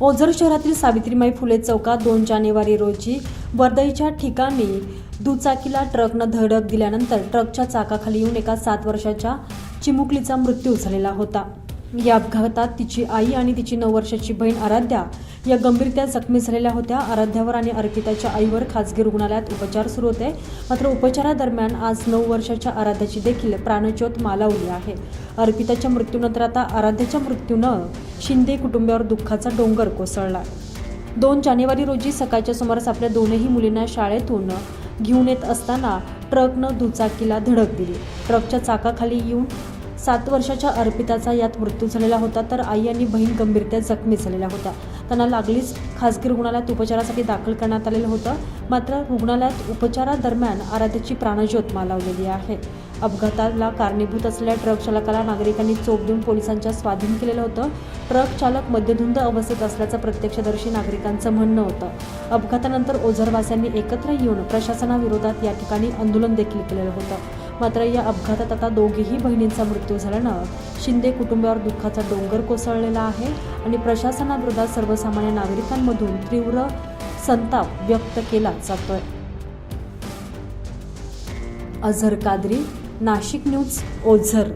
ओझर शहरातील सावित्रीमाई फुले चौकात दोन जानेवारी रोजी वर्दईच्या ठिकाणी दुचाकीला ट्रकनं धडक दिल्यानंतर ट्रकच्या चाकाखाली येऊन एका सात वर्षाच्या चिमुकलीचा मृत्यू झालेला होता. या अपघातात तिची आई आणि तिची नऊ वर्षाची बहीण आराध्या या गंभीरत्या जखमी झालेल्या होत्या. आराध्यावर आणि अर्पिताच्या आईवर खासगी रुग्णालयात उपचार सुरू होते. मात्र उपचारादरम्यान आज नऊ वर्षाच्या आराध्याची देखील प्राणज्योत मालावली आहे. अर्पिताच्या मृत्यूनंतर आता आराध्याच्या मृत्यूनं शिंदे कुटुंबावर दुःखाचा डोंगर कोसळला. दोन जानेवारी रोजी सकाळच्या सुमारास आपल्या दोनही मुलींना शाळेतून घेऊन येत असताना ट्रकनं दुचाकीला धडक दिली. ट्रकच्या चाकाखाली येऊन सात वर्षाच्या अर्पिताचा यात मृत्यू झालेला होता तर आई आणि बहीण गंभीरत्या जखमी झालेल्या होत्या. त्यांना लागलीच खासगी रुग्णालयात उपचारासाठी दाखल करण्यात आलेलं होतं. मात्र रुग्णालयात उपचारादरम्यान आराध्याची प्राणज्योत मालावलेली आहे. अपघाताला कारणीभूत असलेल्या ट्रक चालकाला नागरिकांनी चोप देऊन पोलिसांच्या स्वाधीन केलेलं होतं. ट्रक चालक मद्यधुंद अवस्थेत असल्याचं प्रत्यक्षदर्शी नागरिकांचं म्हणणं होतं. अपघातानंतर ओझरवासियांनी एकत्र येऊन प्रशासनाविरोधात या ठिकाणी आंदोलन देखील केलेलं होतं. मात्र या अपघातात आता दोघीही बहिणींचा मृत्यू झाल्यानं शिंदे कुटुंबावर दुःखाचा डोंगर कोसळलेला आहे आणि प्रशासनाविरोधात सर्वसामान्य नागरिकांमधून तीव्र संताप व्यक्त केला जातोय. अझर कादरी नाशिक न्यूज ओझर.